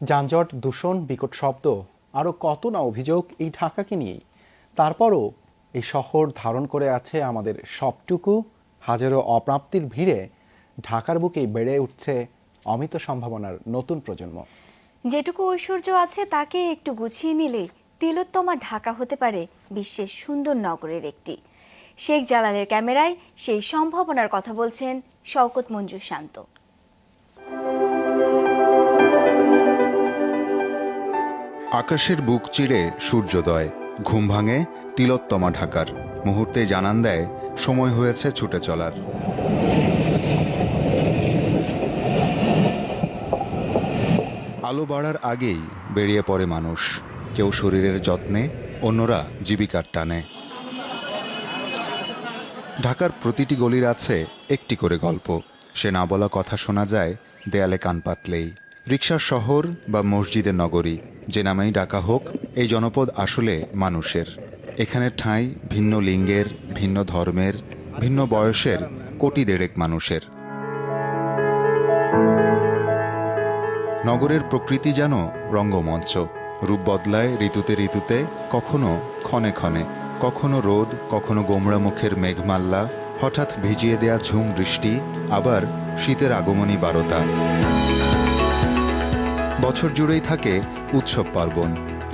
যানজট, দূষণ, বিকট শব্দ আরও কত না অভিযোগ এই ঢাকাকে নিয়েই। তারপরও এই শহর ধারণ করে আছে আমাদের সবটুকু। হাজারো অপ্রাপ্তির ভিড়ে ঢাকার বুকেই বেড়ে উঠছে অমিত সম্ভাবনার নতুন প্রজন্ম। যেটুকু ঐশ্বর্য আছে তাকে একটু গুছিয়ে নিলে তিলোত্তমা ঢাকা হতে পারে বিশ্বের সুন্দর নগরের একটি। শেখ জালালের ক্যামেরায় সেই সম্ভাবনার কথা বলছেন শওকত মঞ্জু শান্ত। আকাশের বুক চিড়ে সূর্যোদয়, ঘুম ভাঙে তিলোত্তমা ঢাকার। মুহূর্তে জানান দেয়, সময় হয়েছে ছুটে চলার। আলো বাড়ার আগেই বেরিয়ে পড়ে মানুষ। কেউ শরীরের যত্নে, অন্যরা জীবিকার টানে। ঢাকার প্রতিটি গলির আছে একটি করে গল্প। সে না বলা কথা শোনা যায় দেয়ালে কান পাতলেই। রিক্সার শহর বা মসজিদের নগরী। যে নামেই ডাকা হোক, এই জনপদ আসলে মানুষের। এখানে ঠাঁই ভিন্ন লিঙ্গের, ভিন্ন ধর্মের, ভিন্ন বয়সের কোটি দেড়েক মানুষের। নগরের প্রকৃতি যেন রঙ্গমঞ্চ। রূপ বদলায় ঋতুতে ঋতুতে, কখনো ক্ষণে ক্ষণে। কখনো রোদ, কখনো গোমড়া মুখের মেঘমাল্লা, হঠাৎ ভিজিয়ে দেয়া ঝুম বৃষ্টি, আবার শীতের আগমনী বারতা। বছর জুড়েই থাকে উৎসব পার্বণ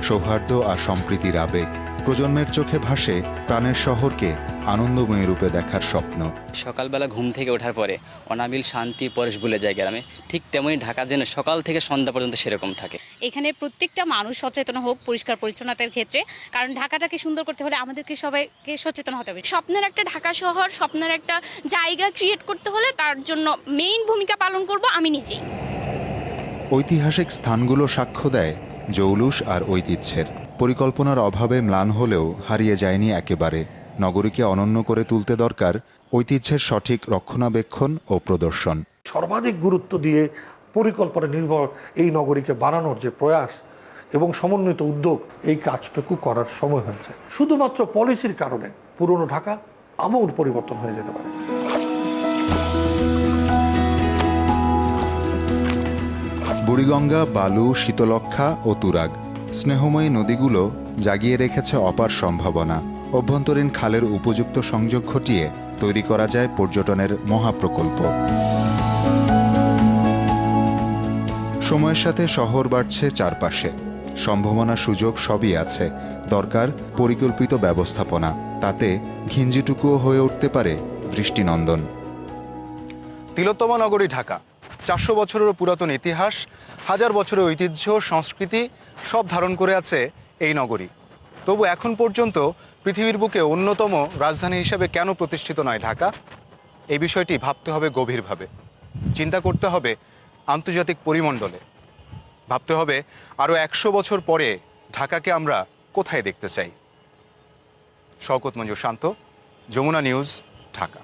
সৌহার্দ্য আর সম্প্রীতির আবেগ। প্রজন্মের চোখে ভাসে প্রাণের শহরকে আনন্দময় রূপে দেখার স্বপ্ন। সকালবেলা ঘুম থেকে ওঠার পরে অনাবিল শান্তি পরেশ ভুলে যায় গ্রামে ঠিক তেমনই ঢাকা যেন সকাল থেকে সন্ধ্যা পর্যন্ত সেরকম থাকে। এখানে প্রত্যেকটা মানুষ সচেতন হোক পরিষ্কার পরিচ্ছন্নতার ক্ষেত্রে কারণ ঢাকাটাকে সুন্দর করতে হলে আমাদেরকে সবাইকে সচেতন হতে হবে। স্বপ্নের একটা ঢাকা শহর স্বপ্নের একটা জায়গা ক্রিয়েট করতে হলে তার জন্য মেইন ভূমিকা পালন করব আমি নিজেই। ঐতিহাসিক স্থানগুলো সাক্ষ্য দেয় জৌলুস আর ঐতিহ্যের। পরিকল্পনার অভাবে ম্লান হলেও হারিয়ে যায়নি একেবারে। নগরীকে অনন্য করে তুলতে দরকার ঐতিহ্যের সঠিক রক্ষণাবেক্ষণ ও প্রদর্শন। সর্বাধিক গুরুত্ব দিয়ে পরিকল্পনা নির্ভর এই নগরীকে বানানোর যে প্রয়াস এবং সমন্বিত উদ্যোগ, এই কাজটুকু করার সময় হয়েছে। শুধুমাত্র পলিসির কারণে পুরনো ঢাকা আমূল পরিবর্তন হয়ে যেতে পারে। বুড়িগঙ্গা, বালু শীতলক্ষা ও তুরাগ। স্নেহময়ী নদীগুলো জাগিয়ে রেখেছে অপার সম্ভাবনা। অভ্যন্তরীণ খালের উপযুক্ত সংযোগ ঘটিয়ে তৈরি করা যায় পর্যটনের মহাপ্রকল্প। সময়ের সাথে শহর বাড়ছে চারপাশে। সম্ভাবনা সুযোগ সবই আছে। দরকার পরিকল্পিত ব্যবস্থাপনা। তাতে ঘিঞ্জিটুকুও হয়ে উঠতে পারে দৃষ্টিনন্দন। তিলোত্তমা নগরী, ঢাকা। চারশো বছরেরও পুরাতন ইতিহাস, হাজার বছরের ঐতিহ্য, সংস্কৃতি সব ধারণ করে আছে এই নগরী। তবু এখন পর্যন্ত পৃথিবীর বুকে অন্যতম রাজধানী হিসেবে কেন প্রতিষ্ঠিত নয় ঢাকা? এই বিষয়টি ভাবতে হবে গভীরভাবে। চিন্তা করতে হবে আন্তর্জাতিক পরিমণ্ডলে। ভাবতে হবে আরও একশো বছর পরে ঢাকাকে আমরা কোথায় দেখতে চাই? শওকত মঞ্জুর শান্ত, যমুনা নিউজ, ঢাকা।